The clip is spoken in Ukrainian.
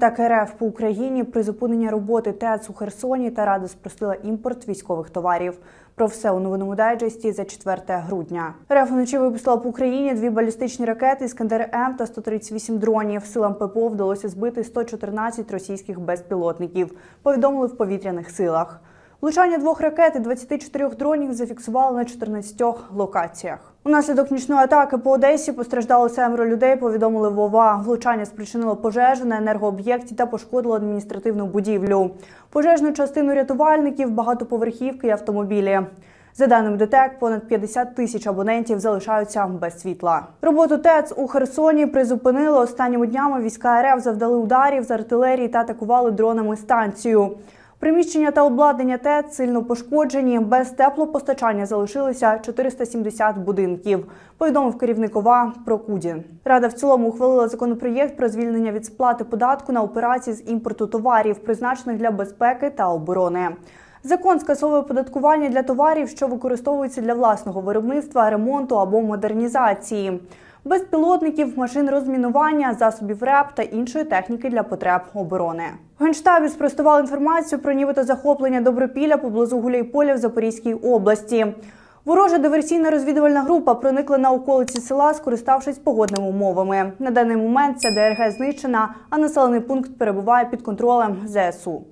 Так РФ по Україні призупинення роботи ТЕЦ у Херсоні та Рада спростила імпорт військових товарів. Про все у новинному дайджесті за 4 грудня. РФ вночі випустила по Україні дві балістичні ракети Іскандер М та 138 дронів. Силам ППО вдалося збити 114 російських безпілотників. Повідомили в повітряних силах. Влучання двох ракет і 24 дронів зафіксували на 14 локаціях. Унаслідок нічної атаки по Одесі постраждало семеро людей. Повідомили ВОВА. Влучання спричинило пожежу на енергооб'єкті та пошкодило адміністративну будівлю. Пожежну частину рятувальників, багатоповерхівки і автомобілі. За даними ДТЕК, понад 50 тисяч абонентів залишаються без світла. Роботу ТЕЦ у Херсоні призупинили останніми днями. Війська РФ завдали ударів з артилерії та атакували дронами станцію. Приміщення та обладнання ТЕЦ сильно пошкоджені. Без теплопостачання залишилися 470 будинків. Повідомив керівник ОВА Прокудін. Рада в цілому ухвалила законопроєкт про звільнення від сплати податку на операції з імпорту товарів, призначених для безпеки та оборони. Закон скасовує оподаткування для товарів, що використовуються для власного виробництва, ремонту або модернізації. Безпілотників, машин розмінування, засобів РЕП та іншої техніки для потреб оборони. В Генштабі спростували інформацію про нібито захоплення Добропілля поблизу Гуляйполя в Запорізькій області. Ворожа диверсійна розвідувальна група проникла на околиці села, скориставшись погодними умовами. На даний момент ця ДРГ знищена, а населений пункт перебуває під контролем ЗСУ.